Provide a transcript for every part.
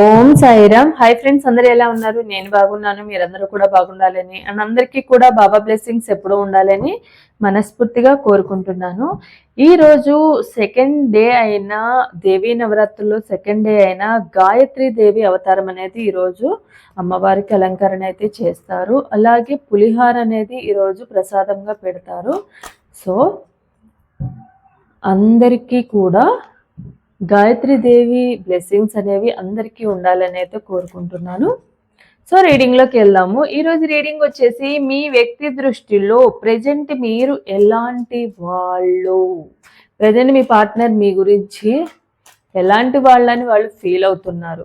ఓం Sairam. Hi friends అందరు ఎలా ఉన్నారు? నేను బాగున్నాను మీరందరూ కూడా బాగుండాలని. అండ్ అందరికీ కూడా బాబా బ్లెస్సింగ్స్ ఎప్పుడూ ఉండాలని మనస్ఫూర్తిగా కోరుకుంటున్నాను. ఈరోజు సెకండ్ డే అయిన దేవీ నవరాత్రుల్లో సెకండ్ డే అయిన గాయత్రి దేవి అవతారం అనేది ఈరోజు అమ్మవారికి అలంకరణ అయితే చేస్తారు. అలాగే పులిహార అనేది ఈరోజు ప్రసాదంగా పెడతారు. సో అందరికీ కూడా గాయత్రి దేవి బ్లెస్సింగ్స్ అనేవి అందరికీ ఉండాలని అయితే కోరుకుంటున్నాను. సో రీడింగ్లోకి వెళ్దాము. ఈరోజు రీడింగ్ వచ్చేసి మీ వ్యక్తి దృష్టిలో ప్రజెంట్ మీరు ఎలాంటి వాళ్ళు? ప్రజెంట్ మీ పార్ట్నర్ మీ గురించి ఎలాంటి వాళ్ళని వాళ్ళు ఫీల్ అవుతున్నారు?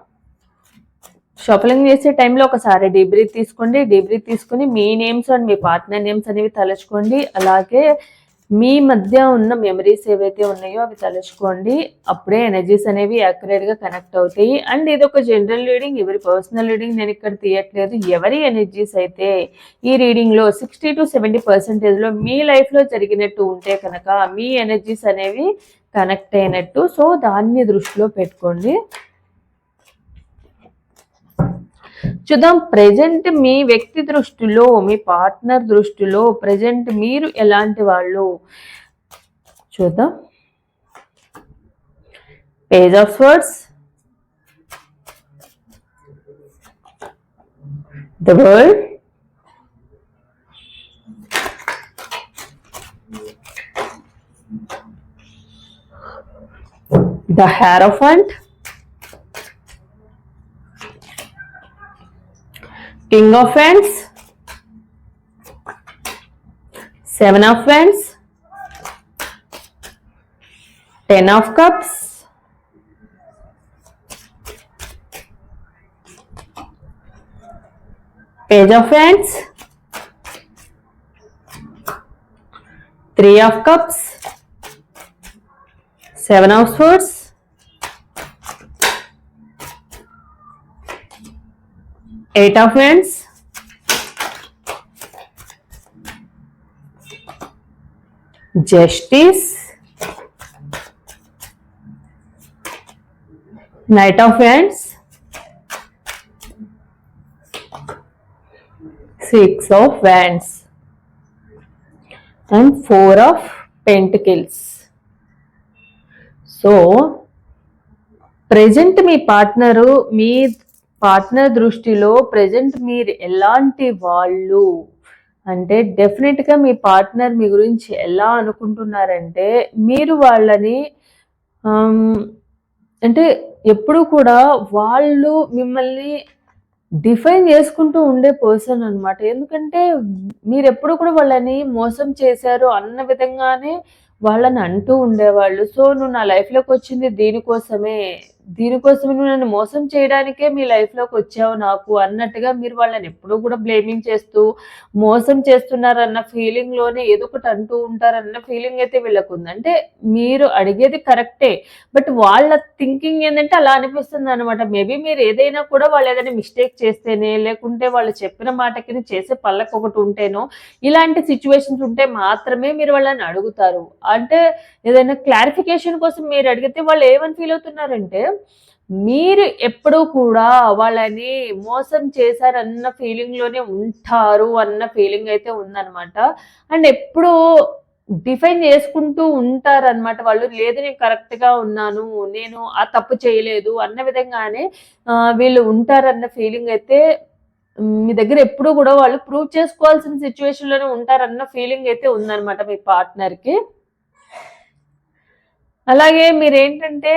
షాపింగ్ చేసే టైంలో ఒకసారి డీబ్రీత్ తీసుకోండి డీబ్రీత్ తీసుకుని మీ నేమ్స్ అండ్ మీ పార్ట్నర్ నేమ్స్ అనేవి తలుచుకోండి. అలాగే మీ మధ్య ఉన్న మెమరీస్ ఏవైతే ఉన్నాయో అవి తలుచుకోండి. అప్పుడే ఎనర్జీస్ అనేవి యాక్యురేట్గా కనెక్ట్ అవుతాయి. అండ్ ఇది ఒక జనరల్ రీడింగ్ ఎవరి పర్సనల్ రీడింగ్ నేను ఇక్కడ తీయట్లేదు. ఎవరి ఎనర్జీస్ అయితే ఈ రీడింగ్లో సిక్స్టీ టు సెవెంటీ పర్సెంటేజ్లో మీ లైఫ్లో జరిగినట్టు ఉంటే కనుక మీ ఎనర్జీస్ అనేవి కనెక్ట్ అయినట్టు. సో దాన్ని దృష్టిలో పెట్టుకోండి. చూద్దాం. ప్రజెంట్ మీ వ్యక్తి దృష్టిలో మీ పార్ట్నర్ దృష్టిలో ప్రజెంట్ మీరు ఎలాంటి వాళ్ళు? చూద్దాం. Page of words the world the Hierophant King of Wands, Seven of Wands, Ten of Cups, Page of Wands, Three of Cups, Seven of Swords, eight of hands justice knight of hands six of wands and four of pentacles so present me partner మీ partner దృష్టిలో present మీరు ఎలాంటి వాళ్ళు? అంటే డెఫినెట్గా మీ partner మీ గురించి ఎలా అనుకుంటున్నారంటే మీరు వాళ్ళని అంటే ఎప్పుడు కూడా వాళ్ళు మిమ్మల్ని డిఫైన్ చేసుకుంటూ ఉండే పర్సన్ అనమాట ఎందుకంటే మీరు ఎప్పుడు కూడా వాళ్ళని మోసం చేశారు అన్న విధంగానే వాళ్ళని అంటూ ఉండేవాళ్ళు. సో నువ్వు నా లైఫ్లోకి వచ్చింది దీనికోసమే దీనికోసం నువ్వు నన్ను మోసం చేయడానికే మీ లైఫ్లోకి వచ్చావు నాకు అన్నట్టుగా మీరు వాళ్ళని ఎప్పుడూ కూడా బ్లేమింగ్ చేస్తూ మోసం చేస్తున్నారన్న ఫీలింగ్లోనే ఏదో ఒకటి అంటూ ఉంటారన్న ఫీలింగ్ అయితే వీళ్ళకు ఉందంటే మీరు అడిగేది కరెక్టే బట్ వాళ్ళ థింకింగ్ ఏంటంటే అలా అనిపిస్తుంది అనమాట మేబీ మీరు ఏదైనా కూడా వాళ్ళు ఏదైనా మిస్టేక్ చేస్తేనే లేకుంటే వాళ్ళు చెప్పిన మాటకి చేసే పళ్ళకు ఒకటి ఉంటేనో ఇలాంటి సిచ్యువేషన్స్ ఉంటే మాత్రమే మీరు వాళ్ళని అడుగుతారు. అంటే ఏదైనా క్లారిఫికేషన్ కోసం మీరు అడిగితే వాళ్ళు ఏమని ఫీల్ అవుతున్నారంటే మీరు ఎప్పుడూ కూడా వాళ్ళని మోసం చేశారన్న ఫీలింగ్లోనే ఉంటారు అన్న ఫీలింగ్ అయితే ఉందన్నమాట. అండ్ ఎప్పుడు డిఫైన్ చేసుకుంటూ ఉంటారనమాట వాళ్ళు. లేదు నేను కరెక్ట్గా ఉన్నాను నేను ఆ తప్పు చేయలేదు అన్న విధంగానే వీళ్ళు ఉంటారన్న ఫీలింగ్ అయితే మీ దగ్గర ఎప్పుడూ కూడా వాళ్ళు ప్రూవ్ చేసుకోవాల్సిన సిచ్యువేషన్లోనే ఉంటారన్న ఫీలింగ్ అయితే ఉందన్నమాట మీ పార్ట్నర్కి అలాగే మీరు ఏంటంటే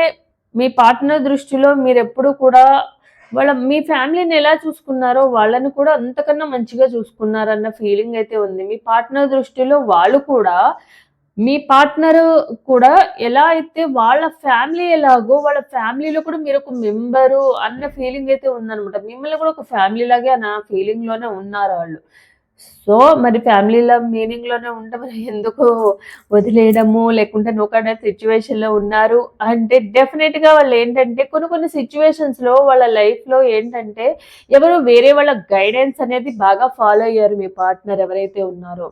మీ పార్ట్నర్ దృష్టిలో మీరు ఎప్పుడు కూడా వాళ్ళ మీ ఫ్యామిలీని ఎలా చూసుకున్నారో వాళ్ళని కూడా అంతకన్నా మంచిగా చూసుకున్నారన్న ఫీలింగ్ అయితే ఉంది. మీ పార్ట్నర్ దృష్టిలో వాళ్ళు కూడా మీ పార్ట్నర్ కూడా ఎలా అయితే వాళ్ళ ఫ్యామిలీ ఎలాగో వాళ్ళ ఫ్యామిలీలో కూడా మీరు ఒక మెంబరు అన్న ఫీలింగ్ అయితే ఉందనమాట మిమ్మల్ని కూడా ఒక ఫ్యామిలీ లాగే నా ఫీలింగ్లోనే ఉన్నారు వాళ్ళు. సో మరి ఫ్యామిలీలో మీనింగ్లోనే ఉంటే ఎందుకు వదిలేయడము? లేకుంటే నూకనే సిచ్యువేషన్లో ఉన్నారు. అంటే డెఫినెట్గా వాళ్ళు ఏంటంటే కొన్ని కొన్ని సిచ్యువేషన్స్లో వాళ్ళ లైఫ్లో ఏంటంటే ఎవరు వేరే వాళ్ళ గైడెన్స్ అనేది బాగా ఫాలో అయ్యారు మీ పార్ట్నర్ ఎవరైతే ఉన్నారో.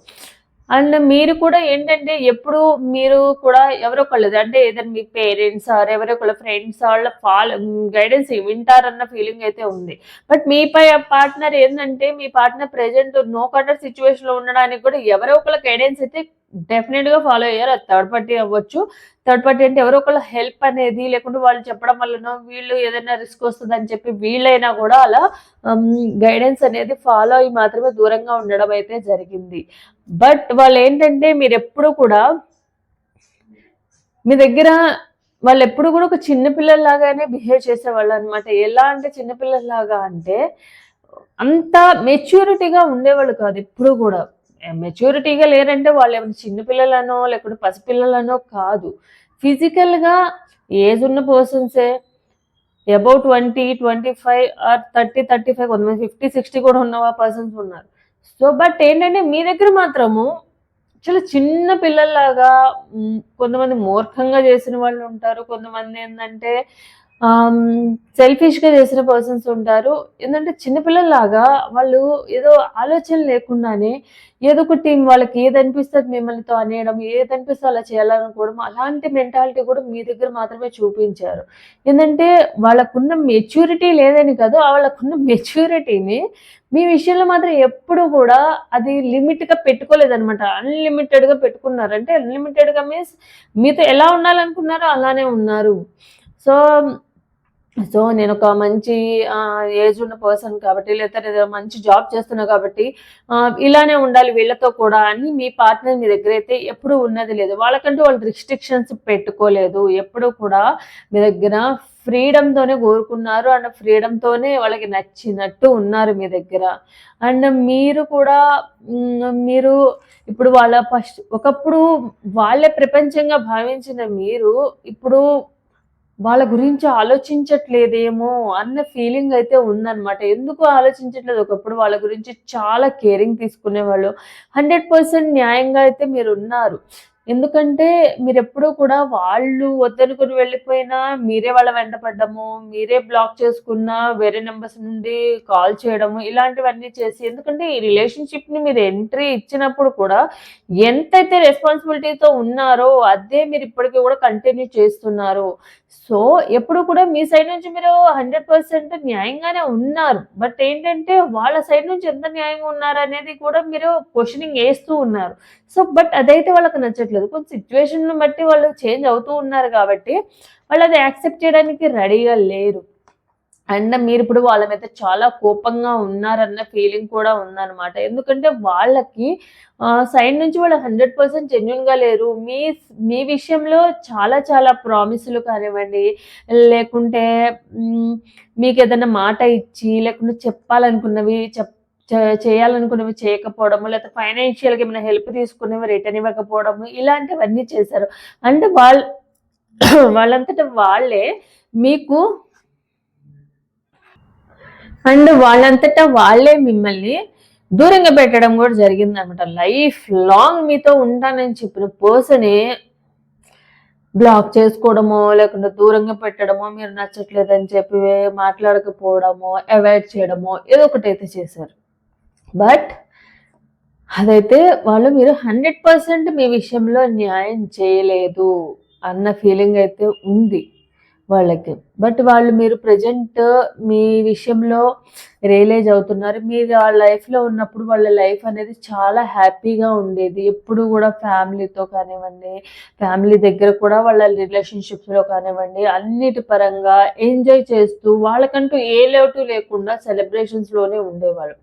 అండ్ మీరు కూడా ఏంటంటే ఎప్పుడు మీరు కూడా ఎవరో ఒకళ్ళు అంటే ఏదైనా మీ పేరెంట్స్ ఆర్ ఎవరో ఒకళ్ళ ఫ్రెండ్స్ వాళ్ళ ఫాలో గైడెన్స్ వింటారన్న ఫీలింగ్ అయితే ఉంది. బట్ మీ పై పార్ట్నర్ ఏంటంటే మీ పార్ట్నర్ ప్రెజెంట్ నో కటర్ సిచ్యువేషన్లో ఉండడానికి కూడా ఎవరో ఒకళ్ళ గైడెన్స్ అయితే డెఫినెట్గా ఫాలో అయ్యారు. అది థర్డ్ పార్టీ అవ్వచ్చు. థర్డ్ పార్టీ అంటే ఎవరో ఒకళ్ళ హెల్ప్ అనేది లేకుంటే వాళ్ళు చెప్పడం వల్లనో వీళ్ళు ఏదైనా రిస్క్ వస్తుంది అని చెప్పి వీళ్ళైనా కూడా అలా గైడెన్స్ అనేది ఫాలో అయ్యి మాత్రమే దూరంగా ఉండడం అయితే జరిగింది. బట్ వాళ్ళు ఏంటంటే మీరు ఎప్పుడు కూడా మీ దగ్గర వాళ్ళు ఎప్పుడు కూడా ఒక చిన్నపిల్లల్లాగానే బిహేవ్ చేసేవాళ్ళు అనమాట ఎలా అంటే చిన్నపిల్లల్లాగా అంటే అంత మెచ్యూరిటీగా ఉండేవాళ్ళు కాదు ఎప్పుడు కూడా. మెచ్యూరిటీగా లేరంటే వాళ్ళు ఏమైనా చిన్నపిల్లలనో లేకుంటే పసిపిల్లలనో కాదు. ఫిజికల్గా ఏజ్ ఉన్న పర్సన్సే about twenty twenty five or thirty thirty five కొంతమంది ఫిఫ్టీ సిక్స్టీ కూడా ఉన్న పర్సన్స్ ఉన్నారు. సో బట్ ఏంటంటే మీ దగ్గర మాత్రము చాలా చిన్న పిల్లల్లాగా కొంతమంది మూర్ఖంగా చేసిన వాళ్ళు ఉంటారు. కొంతమంది ఏంటంటే సెల్ఫిష్గా చేసిన పర్సన్స్ ఉంటారు. ఎందుకంటే చిన్నపిల్లల్లాగా వాళ్ళు ఏదో ఆలోచన లేకుండానే ఏదో ఒకటి వాళ్ళకి ఏది అనిపిస్తుంది మిమ్మల్నితో అనేయడం ఏది అనిపిస్తే అలా చేయాలనుకోవడం అలాంటి మెంటాలిటీ కూడా మీ దగ్గర మాత్రమే చూపించారు. ఏంటంటే వాళ్ళకున్న మెచ్యూరిటీ లేదని కాదు వాళ్ళకున్న మెచ్యూరిటీని మీ విషయంలో మాత్రం ఎప్పుడు కూడా అది లిమిట్గా పెట్టుకోలేదనమాట అన్లిమిటెడ్గా పెట్టుకున్నారు. అంటే అన్లిమిటెడ్గా మీన్స్ మీతో ఎలా ఉండాలనుకున్నారో అలానే ఉన్నారు. సో సో నేను ఒక మంచి ఏజ్ ఉన్న పర్సన్ కాబట్టి లేదా మంచి జాబ్ చేస్తున్నా కాబట్టి ఇలానే ఉండాలి వీళ్ళతో కూడా అని మీ పార్ట్నర్ మీ దగ్గర అయితే ఎప్పుడు ఉన్నది లేదు. వాళ్ళకంటూ వాళ్ళు రిస్ట్రిక్షన్స్ పెట్టుకోలేదు. ఎప్పుడు కూడా మీ దగ్గర ఫ్రీడమ్తోనే కోరుకున్నారు అండ్ ఫ్రీడమ్తోనే వాళ్ళకి నచ్చినట్టు ఉన్నారు మీ దగ్గర. అండ్ మీరు కూడా మీరు ఇప్పుడు వాళ్ళ ఫస్ట్ ఒకప్పుడు వాళ్ళే ప్రపంచంగా భావించిన మీరు ఇప్పుడు వాళ్ళ గురించి ఆలోచించట్లేదేమో అన్న ఫీలింగ్ అయితే ఉందన్నమాట. ఎందుకు ఆలోచించట్లేదు? ఒకప్పుడు వాళ్ళ గురించి చాలా కేరింగ్ తీసుకునేవాళ్ళు. హండ్రెడ్ పర్సెంట్ న్యాయంగా అయితే మీరు ఉన్నారు. ఎందుకంటే మీరు ఎప్పుడూ కూడా వాళ్ళు వద్దనుకుని వెళ్ళిపోయినా మీరే వాళ్ళ వెంట పడ్డము మీరే బ్లాక్ చేసుకున్నా వేరే నెంబర్స్ నుండి కాల్ చేయడము ఇలాంటివన్నీ చేసి ఎందుకంటే ఈ రిలేషన్షిప్ని మీరు ఎంట్రీ ఇచ్చినప్పుడు కూడా ఎంతైతే రెస్పాన్సిబిలిటీతో ఉన్నారో అదే మీరు ఇప్పటికీ కూడా కంటిన్యూ చేస్తున్నారు. సో ఎప్పుడు కూడా మీ సైడ్ నుంచి మీరు హండ్రెడ్ పర్సెంట్ న్యాయంగానే ఉన్నారు. బట్ ఏంటంటే వాళ్ళ సైడ్ నుంచి ఎంత న్యాయంగా ఉన్నారు అనేది కూడా మీరు క్వశ్చనింగ్ వేస్తూ ఉన్నారు. సో బట్ అదైతే వాళ్ళకి నచ్చట్లేదు. కొంచెం సిచ్యువేషన్ బట్టి వాళ్ళు చేంజ్ అవుతూ ఉన్నారు కాబట్టి వాళ్ళు అది యాక్సెప్ట్ చేయడానికి రెడీగా లేరు. అండ్ మీరు ఇప్పుడు వాళ్ళ మీద చాలా కోపంగా ఉన్నారన్న ఫీలింగ్ కూడా ఉందన్నమాట. ఎందుకంటే వాళ్ళకి సైడ్ నుంచి వాళ్ళు హండ్రెడ్ పర్సెంట్ జెన్యున్గా లేరు. మీ మీ విషయంలో చాలా చాలా ప్రామిసులు కానివ్వండి లేకుంటే మీకు ఏదైనా మాట ఇచ్చి లేకుంటే చెప్పాలనుకున్నవి చెప్ చేయాలనుకున్నవి చేయకపోవడము లేకపోతే ఫైనాన్షియల్గా ఏమైనా హెల్ప్ తీసుకునేవి రిటర్న్ ఇవ్వకపోవడము ఇలాంటివన్నీ చేశారు. అంటే వాళ్ళ వాళ్ళంతటా వాళ్ళే మీకు అండ్ వాళ్ళంతటా వాళ్ళే మిమ్మల్ని దూరంగా పెట్టడం కూడా జరిగింది అనమాట లైఫ్ లాంగ్ మీతో ఉంటానని చెప్పిన పర్సనే బ్లాక్ చేసుకోవడమో లేకుంటే దూరంగా పెట్టడమో మీరు నచ్చట్లేదని చెప్పి మాట్లాడకపోవడమో అవాయిడ్ చేయడమో ఏదో ఒకటి అయితే చేశారు. బట్ అదైతే వాళ్ళు మీరు హండ్రెడ్ పర్సెంట్ మీ విషయంలో న్యాయం చేయలేదు అన్న ఫీలింగ్ అయితే ఉంది. వాళ్ళకి. బట్ వాళ్ళు మీరు ప్రజెంట్ మీ విషయంలో రియలైజ్ అవుతున్నారు. మీరు వాళ్ళ లైఫ్లో ఉన్నప్పుడు వాళ్ళ లైఫ్ అనేది చాలా హ్యాపీగా ఉండేది. ఎప్పుడు కూడా ఫ్యామిలీతో కానివ్వండి ఫ్యామిలీ దగ్గర కూడా వాళ్ళ రిలేషన్షిప్స్లో కానివ్వండి అన్నిటి పరంగా ఎంజాయ్ చేస్తూ వాళ్ళకంటూ ఏ లోటు లేకుండా సెలబ్రేషన్స్లోనే ఉండేవాళ్ళు.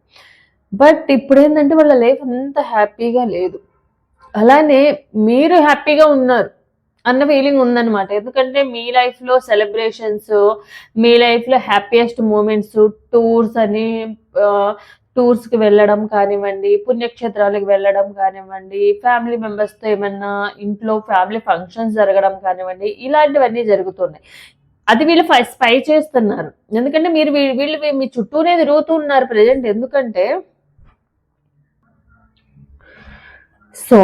బట్ ఇప్పుడు ఏంటంటే వాళ్ళ లైఫ్ అంత హ్యాపీగా లేదు. అలానే మీరు హ్యాపీగా ఉన్నారు. అన్న ఫీలింగ్ ఉందన్నమాట. ఎందుకంటే మీ లైఫ్లో సెలబ్రేషన్స్ మీ లైఫ్లో హ్యాపీయెస్ట్ మూమెంట్స్ టూర్స్ అని టూర్స్కి వెళ్ళడం కానివ్వండి పుణ్యక్షేత్రాలకు వెళ్ళడం కానివ్వండి ఫ్యామిలీ మెంబర్స్తో ఏమన్నా ఇంట్లో ఫ్యామిలీ ఫంక్షన్స్ జరగడం కానివ్వండి ఇలాంటివన్నీ జరుగుతున్నాయి. అది వీళ్ళు స్పై చేస్తున్నారు. ఎందుకంటే మీరు వీళ్ళు మీ చుట్టూనే తిరుగుతూ ఉన్నారు ప్రజెంట్ ఎందుకంటే సో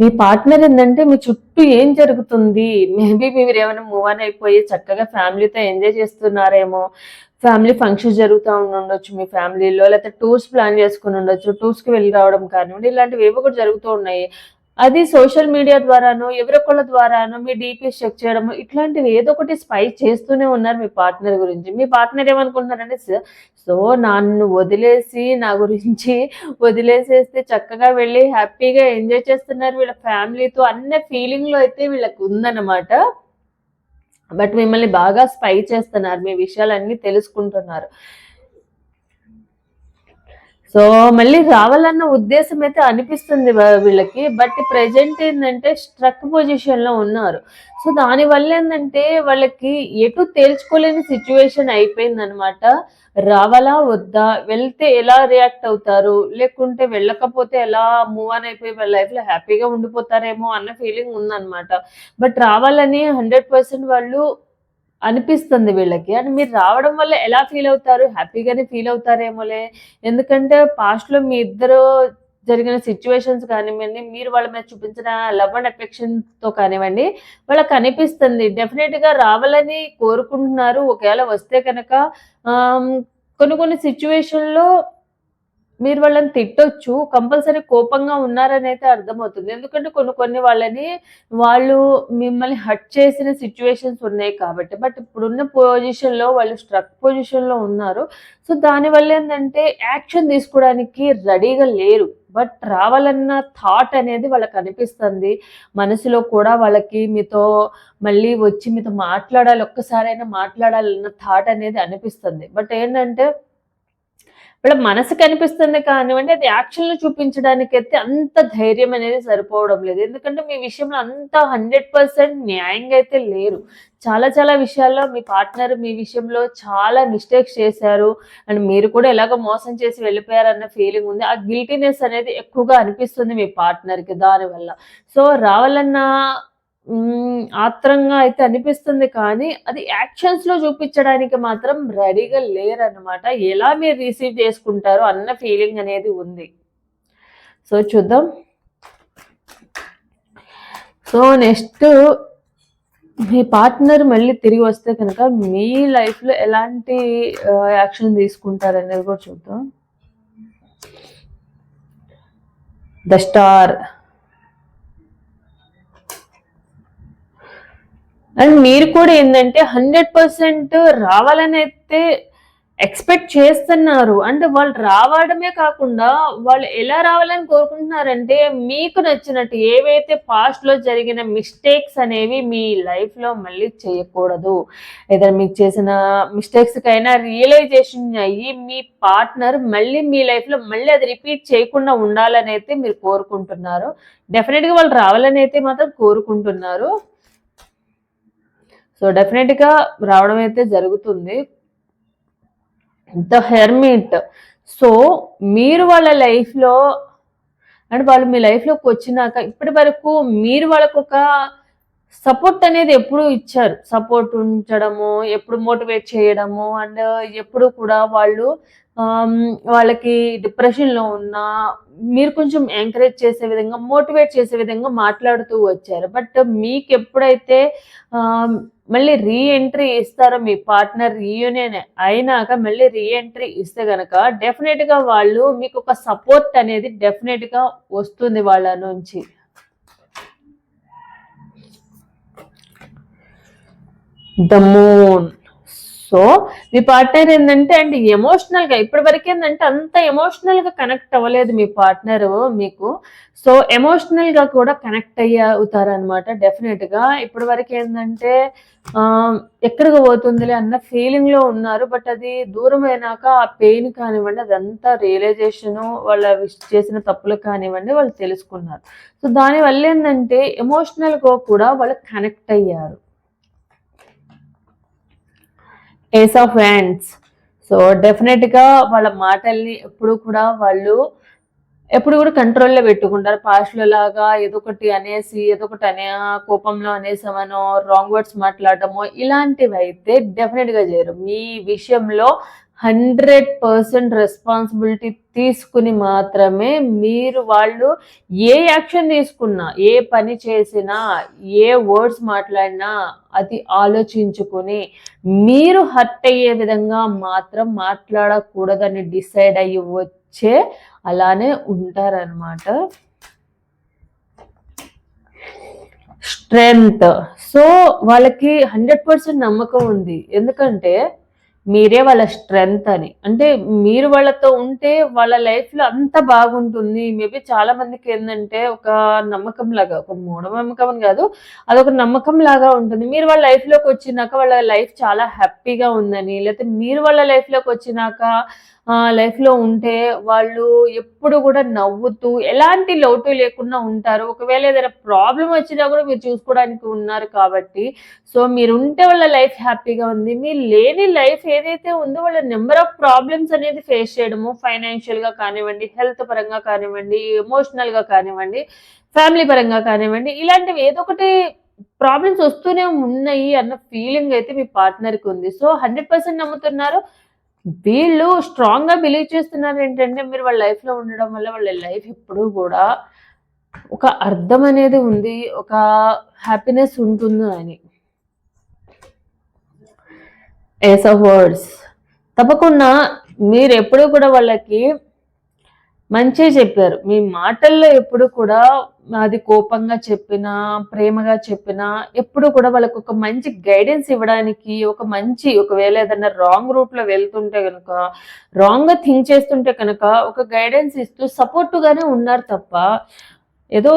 మీ పార్ట్నర్ ఏంటంటే మీ చుట్టూ ఏం జరుగుతుంది? మేబీ మీరు ఏమైనా మూవ్ ఆన్ అయిపోయి చక్కగా ఫ్యామిలీతో ఎంజాయ్ చేస్తున్నారేమో. ఫ్యామిలీ ఫంక్షన్స్ జరుగుతూ ఉండొచ్చు మీ ఫ్యామిలీలో లేకపోతే టూర్స్ ప్లాన్ చేసుకుని ఉండొచ్చు టూర్స్కి వెళ్ళి రావడం కానివ్వండి ఇలాంటివి ఏవో కూడా జరుగుతూ ఉన్నాయి. అది సోషల్ మీడియా ద్వారానో ఎవరొకళ్ళ ద్వారానో మీ డీపీఎస్ చెక్ చేయడం ఇట్లాంటివి ఏదో ఒకటి స్పై చేస్తూనే ఉన్నారు మీ పార్ట్నర్ గురించి. మీ పార్ట్నర్ ఏమనుకుంటున్నారంటే సో నన్ను వదిలేసి నా గురించి వదిలేసేస్తే చక్కగా వెళ్ళి హ్యాపీగా ఎంజాయ్ చేస్తున్నారు వీళ్ళ ఫ్యామిలీతో అన్న ఫీలింగ్లో అయితే వీళ్ళకి ఉందన్నమాట. బట్ మిమ్మల్ని బాగా స్పై చేస్తున్నారు మీ విషయాలన్నీ తెలుసుకుంటున్నారు. సో మళ్ళీ రావాలన్న ఉద్దేశం అయితే అనిపిస్తుంది వీళ్ళకి బట్ ప్రజెంట్ ఏంటంటే స్ట్రక్ పొజిషన్లో ఉన్నారు. సో దాని వల్ల ఏంటంటే వాళ్ళకి ఎటు తేల్చుకోలేని సిచ్యువేషన్ అయిపోయింది అనమాట రావాలా వద్దా? వెళ్తే ఎలా రియాక్ట్ అవుతారు? లేకుంటే వెళ్ళకపోతే ఎలా మూవ్ ఆన్ అయిపోయి వాళ్ళ లైఫ్లో హ్యాపీగా ఉండిపోతారేమో అన్న ఫీలింగ్ ఉందన్నమాట. బట్ రావాలని హండ్రెడ్ పర్సెంట్ వాళ్ళు అనిపిస్తుంది వీళ్ళకి. అండ్ మీరు రావడం వల్ల ఎలా ఫీల్ అవుతారు? హ్యాపీగానే ఫీల్ అవుతారేమోలే. ఎందుకంటే పాస్ట్లో మీ ఇద్దరు జరిగిన సిచ్యువేషన్స్ కానివ్వండి మీరు వాళ్ళ మీద చూపించిన లవ్ అండ్ అఫెక్షన్తో కానివ్వండి వాళ్ళకి అనిపిస్తుంది. డెఫినెట్గా రావాలని కోరుకుంటున్నారు. ఒకవేళ వస్తే కనుక కొన్ని కొన్ని సిచ్యువేషన్లో మీరు వాళ్ళని తిట్టొచ్చు కంపల్సరీ కోపంగా ఉన్నారనైతే అర్థమవుతుంది. ఎందుకంటే కొన్ని కొన్ని వాళ్ళని వాళ్ళు మిమ్మల్ని హట్ చేసిన సిచ్యువేషన్స్ ఉన్నాయి కాబట్టి. బట్ ఇప్పుడున్న పొజిషన్లో వాళ్ళు స్ట్రక్ పొజిషన్లో ఉన్నారు. సో దానివల్ల ఏంటంటే యాక్షన్ తీసుకోవడానికి రెడీగా లేరు. బట్ రావాలన్న థాట్ అనేది వాళ్ళకి అనిపిస్తుంది. మనసులో కూడా వాళ్ళకి మీతో మళ్ళీ వచ్చి మీతో మాట్లాడాలి ఒక్కసారైనా మాట్లాడాలన్న థాట్ అనేది అనిపిస్తుంది. బట్ ఏంటంటే వాళ్ళ మనసు కనిపిస్తుంది కానివ్వండి అది యాక్షన్లో చూపించడానికి అయితే అంత ధైర్యం అనేది సరిపోవడం లేదు. ఎందుకంటే మీ విషయంలో అంత హండ్రెడ్ పర్సెంట్ న్యాయంగా అయితే లేరు. చాలా చాలా విషయాల్లో మీ పార్ట్నర్ మీ విషయంలో చాలా మిస్టేక్స్ చేశారు. అండ్ మీరు కూడా ఎలాగో మోసం చేసి వెళ్ళిపోయారన్న ఫీలింగ్ ఉంది. ఆ గిల్టీనెస్ అనేది ఎక్కువగా అనిపిస్తుంది మీ పార్ట్నర్కి దానివల్ల. సో రావాలన్నా ఆత్రంగా అయితే అనిపిస్తుంది కానీ అది యాక్షన్స్లో చూపించడానికి మాత్రం రెడీగా లేరన్నమాట. ఎలా మీరు రిసీవ్ చేసుకుంటారో అన్న ఫీలింగ్ అనేది ఉంది. సో చూద్దాం. సో నెక్స్ట్ మీ పార్ట్నర్ మళ్ళీ తిరిగి వస్తే కనుక మీ లైఫ్లో ఎలాంటి యాక్షన్ తీసుకుంటారు అనేది కూడా చూద్దాం. ద స్టార్ అండ్ మీరు కూడా ఏంటంటే హండ్రెడ్ పర్సెంట్ రావాలని అయితే ఎక్స్పెక్ట్ చేస్తున్నారు. అంటే వాళ్ళు రావడమే కాకుండా వాళ్ళు ఎలా రావాలని కోరుకుంటున్నారంటే మీకు నచ్చినట్టు ఏవైతే పాస్ట్లో జరిగిన మిస్టేక్స్ అనేవి మీ లైఫ్లో మళ్ళీ చేయకూడదు. ఏదైనా మీకు చేసిన మిస్టేక్స్కైనా రియలైజేషన్ అయ్యి మీ పార్ట్నర్ మళ్ళీ మీ లైఫ్లో మళ్ళీ అది రిపీట్ చేయకుండా ఉండాలని అయితే మీరు కోరుకుంటున్నారు. డెఫినెట్గా వాళ్ళు రావాలని అయితే మాత్రం కోరుకుంటున్నారు. సో డెఫినెట్గా రావడం అయితే జరుగుతుంది. ద హెర్మిట్ సో మీరు వాళ్ళ లైఫ్లో అంటే వాళ్ళు మీ లైఫ్లోకి వచ్చినాక ఇప్పటి వరకు మీరు వాళ్ళకు ఒక సపోర్ట్ అనేది ఎప్పుడు ఇచ్చారు. సపోర్ట్ ఉంచడము ఎప్పుడు మోటివేట్ చేయడము అండ్ ఎప్పుడు కూడా వాళ్ళు వాళ్ళకి డిప్రెషన్లో ఉన్న ఉన్నా మీరు కొంచెం ఎంకరేజ్ చేసే విధంగా మోటివేట్ చేసే విధంగా మాట్లాడుతూ వచ్చారు. బట్ మీకు ఎప్పుడైతే మళ్ళీ రీ ఎంట్రీ ఇస్తారో మీ పార్ట్నర్ రీయూనియన్ అయినాక మళ్ళీ రీ ఎంట్రీ ఇస్తే గనక డెఫినెట్గా వాళ్ళు మీకు ఒక సపోర్ట్ అనేది డెఫినెట్గా వస్తుంది వాళ్ళ నుంచి. ద మూన్ సో మీ పార్ట్నర్ ఏంటంటే అండ్ ఎమోషనల్గా ఇప్పటి వరకు ఏంటంటే అంత ఎమోషనల్గా కనెక్ట్ అవ్వలేదు మీ పార్ట్నర్ మీకు. సో ఎమోషనల్గా కూడా కనెక్ట్ అయ్యి అవుతారు అనమాట డెఫినెట్గా. ఇప్పటి వరకు ఏంటంటే ఎక్కడికి పోతుందిలే అన్న ఫీలింగ్లో ఉన్నారు బట్ అది దూరం అయినాక ఆ పెయిన్ కానివ్వండి అదంతా రియలైజేషన్ వాళ్ళ విష్- చేసిన తప్పులు కానివ్వండి వాళ్ళు తెలుసుకున్నారు. సో దాని వల్ల ఏంటంటే ఎమోషనల్గా కూడా వాళ్ళు కనెక్ట్ అయ్యారు. ఏస్ ఆఫ్ హ్యాండ్స్ సో డెఫినెట్గా వాళ్ళ మాటల్ని ఎప్పుడు కూడా వాళ్ళు ఎప్పుడు కూడా కంట్రోల్లో పెట్టుకుంటారు. పాస్ట్లో లాగా ఏదో ఒకటి అనేసి ఏదో ఒకటి అనే కోపంలో అనేసామనో రాంగ్ వర్డ్స్ మాట్లాడటమో ఇలాంటివి అయితే డెఫినెట్గా చేయరు. మీ విషయంలో హండ్రెడ్ పర్సెంట్ రెస్పాన్సిబిలిటీ తీసుకుని మాత్రమే మీరు వాళ్ళు ఏ యాక్షన్ తీసుకున్నా ఏ పని చేసినా ఏ వర్డ్స్ మాట్లాడినా అది ఆలోచించుకుని మీరు హర్ట్ అయ్యే విధంగా మాత్రం మాట్లాడకూడదని డిసైడ్ అయ్యి వచ్చే అలానే ఉంటారనమాట స్ట్రెంగ్త్. సో వాళ్ళకి హండ్రెడ్ పర్సెంట్ నమ్మకం ఉంది. ఎందుకంటే మీరే వాళ్ళ స్ట్రెంగ్త్ అని. అంటే మీరు వాళ్ళతో ఉంటే వాళ్ళ లైఫ్లో అంత బాగుంటుంది. మేబీ చాలా మందికి ఏంటంటే ఒక నమ్మకం లాగా ఒక మూఢనమ్మకం అని కాదు అదొక నమ్మకం లాగా ఉంటుంది. మీరు వాళ్ళ లైఫ్లోకి వచ్చినాక వాళ్ళ లైఫ్ చాలా హ్యాపీగా ఉందని లేకపోతే మీరు వాళ్ళ లైఫ్లోకి వచ్చినాక లైఫ్లో ఉంటే వాళ్ళు ఎప్పుడు కూడా నవ్వుతూ ఎలాంటి లోటు లేకుండా ఉంటారు. ఒకవేళ ఏదైనా ప్రాబ్లం వచ్చినా కూడా మీరు చూసుకోవడానికి ఉన్నారు కాబట్టి సో మీరు ఉంటే వాళ్ళ లైఫ్ హ్యాపీగా ఉంది. మీరు లేని లైఫ్ ఏదైతే ఉందో వాళ్ళ నెంబర్ ఆఫ్ ప్రాబ్లమ్స్ అనేది ఫేస్ చేయడము ఫైనాన్షియల్గా కానివ్వండి హెల్త్ పరంగా కానివ్వండి ఎమోషనల్గా కానివ్వండి ఫ్యామిలీ పరంగా కానివ్వండి ఇలాంటివి ఏదో ఒకటి ప్రాబ్లమ్స్ వస్తూనే ఉన్నాయి అన్న ఫీలింగ్ అయితే మీ పార్ట్నర్కి ఉంది. సో హండ్రెడ్ పర్సెంట్ నమ్ముతున్నారు. వీళ్ళు స్ట్రాంగ్గా బిలీవ్ చేస్తున్నారు ఏంటంటే మీరు వాళ్ళ లైఫ్లో ఉండడం వల్ల వాళ్ళ లైఫ్ ఎప్పుడూ కూడా ఒక అర్థం అనేది ఉంది ఒక హ్యాపీనెస్ ఉంటుంది అని. ఏస్ ఆఫ్ వర్డ్స్ తప్పకుండా మీరు ఎప్పుడూ కూడా వాళ్ళకి మంచి చెప్పారు. మీ మాటల్లో ఎప్పుడు కూడా అది కోపంగా చెప్పినా ప్రేమగా చెప్పినా ఎప్పుడు కూడా వాళ్ళకు ఒక మంచి గైడెన్స్ ఇవ్వడానికి ఒక మంచి ఒకవేళ ఏదైనా రాంగ్ రూట్లో వెళ్తుంటే కనుక రాంగ్గా థింక్ చేస్తుంటే కనుక ఒక గైడెన్స్ ఇస్తూ సపోర్టుగానే ఉన్నారు తప్ప ఏదో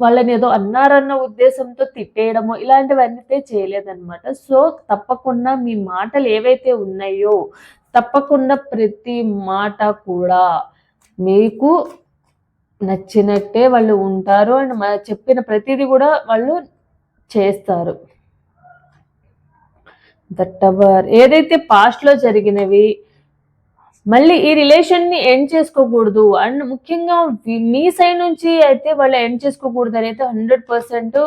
వాళ్ళని ఏదో అన్నారన్న ఉద్దేశంతో తిట్టేయడము ఇలాంటివన్నీ చేయలేదన్నమాట. సో తప్పకుండా మీ మాటలు ఏవైతే ఉన్నాయో తప్పకుండా ప్రతి మాట కూడా మీకు నచ్చినట్టే వాళ్ళు ఉంటారు అండ్ చెప్పిన ప్రతిదీ కూడా వాళ్ళు చేస్తారు. దట్ అవర్ ఏదైతే పాస్ట్లో జరిగినవి మళ్ళీ ఈ రిలేషన్ని ఎండ్ చేసుకోకూడదు. అండ్ ముఖ్యంగా మీ సైడ్ నుంచి అయితే వాళ్ళు ఎండ్ చేసుకోకూడదు అని అయితే హండ్రెడ్ పర్సెంట్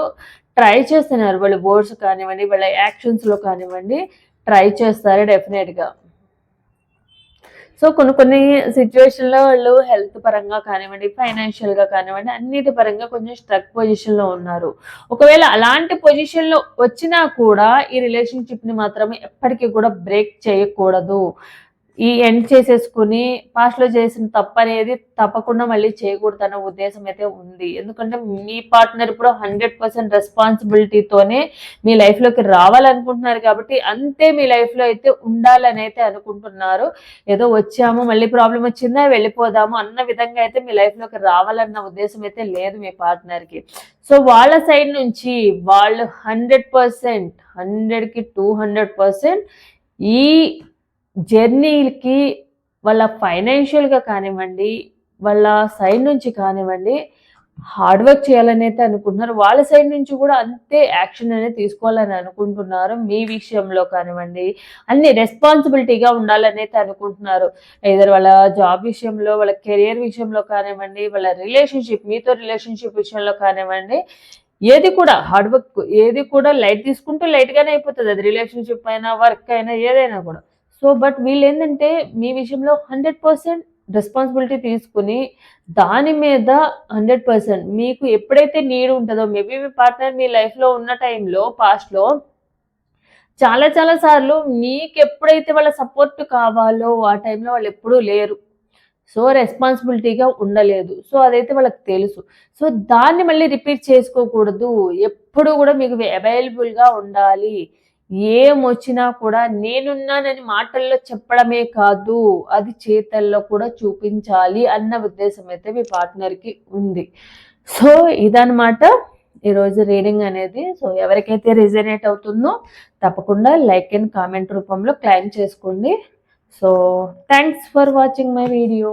ట్రై చేస్తున్నారు. వాళ్ళు వర్డ్స్ కానివ్వండి వాళ్ళ యాక్షన్స్లో కానివ్వండి ట్రై చేస్తారు డెఫినెట్గా సో కొన్ని కొన్ని సిచ్యువేషన్లో వాళ్ళు హెల్త్ పరంగా కానివ్వండి ఫైనాన్షియల్గా కానివ్వండి అన్నిటి పరంగా కొంచెం స్ట్రక్ పొజిషన్లో ఉన్నారు. ఒకవేళ అలాంటి పొజిషన్లో వచ్చినా కూడా ఈ రిలేషన్షిప్ని మాత్రం ఎప్పటికీ కూడా బ్రేక్ చేయకూడదు. ఈ ఎండ్ చేసేసుకుని పాస్ట్లో చేసిన తప్పు అనేది తప్పకుండా మళ్ళీ చేయకూడదు అనే ఉద్దేశం అయితే ఉంది. ఎందుకంటే మీ పార్ట్నర్ ఇప్పుడు హండ్రెడ్ పర్సెంట్ రెస్పాన్సిబిలిటీతోనే మీ లైఫ్లోకి రావాలనుకుంటున్నారు కాబట్టి అంతే మీ లైఫ్లో అయితే ఉండాలని అయితే అనుకుంటున్నారు. ఏదో వచ్చాము మళ్ళీ ప్రాబ్లం వచ్చిందా వెళ్ళిపోదాము అన్న విధంగా అయితే మీ లైఫ్లోకి రావాలన్న ఉద్దేశం అయితే లేదు మీ పార్ట్నర్కి సో వాళ్ళ సైడ్ నుంచి వాళ్ళు హండ్రెడ్ పర్సెంట్ హండ్రెడ్కి టూ హండ్రెడ్ పర్సెంట్ ఈ జర్నీకి వాళ్ళ ఫైనాన్షియల్గా కానివ్వండి వాళ్ళ సైడ్ నుంచి కానివ్వండి హార్డ్ వర్క్ చేయాలని అయితే అనుకుంటున్నారు. వాళ్ళ సైడ్ నుంచి కూడా అంతే యాక్షన్ అనేది తీసుకోవాలని అనుకుంటున్నారు మీ విషయంలో కానివ్వండి. అన్ని రెస్పాన్సిబిలిటీగా ఉండాలని అయితే అనుకుంటున్నారు. ఏదైనా వాళ్ళ జాబ్ విషయంలో వాళ్ళ కెరియర్ విషయంలో కానివ్వండి వాళ్ళ రిలేషన్షిప్ మీతో రిలేషన్షిప్ విషయంలో కానివ్వండి ఏది కూడా హార్డ్ వర్క్ ఏది కూడా లైట్ తీసుకుంటే లైట్గానే అయిపోతుంది. అది రిలేషన్షిప్ అయినా వర్క్ అయినా ఏదైనా కూడా. సో బట్ వీళ్ళు ఏంటంటే మీ విషయంలో హండ్రెడ్ పర్సెంట్ రెస్పాన్సిబిలిటీ తీసుకుని దాని మీద హండ్రెడ్ పర్సెంట్ మీకు ఎప్పుడైతే నీడ్ ఉంటుందో మేబీ మీ పార్ట్నర్ మీ లైఫ్లో ఉన్న టైంలో పాస్ట్లో చాలా చాలా సార్లు మీకు ఎప్పుడైతే వాళ్ళ సపోర్ట్ కావాలో ఆ టైంలో వాళ్ళు ఎప్పుడూ లేరు. సో రెస్పాన్సిబిలిటీగా ఉండలేదు. సో అదైతే వాళ్ళకి తెలుసు. సో దాన్ని మళ్ళీ రిపీట్ చేసుకోకూడదు. ఎప్పుడు కూడా మీకు అవైలబుల్గా ఉండాలి. ఏమొచ్చినా కూడా నేనున్నానని మాటల్లో చెప్పడమే కాదు అది చేతల్లో కూడా చూపించాలి అన్న ఉద్దేశం అయితే మీ పార్ట్నర్కి ఉంది. సో ఇదనమాట ఈరోజు రీడింగ్ అనేది. సో ఎవరికైతే రిజనేట్ అవుతుందో తప్పకుండా లైక్ అండ్ కామెంట్ రూపంలో క్లైమ్ చేసుకోండి. So thanks for watching my video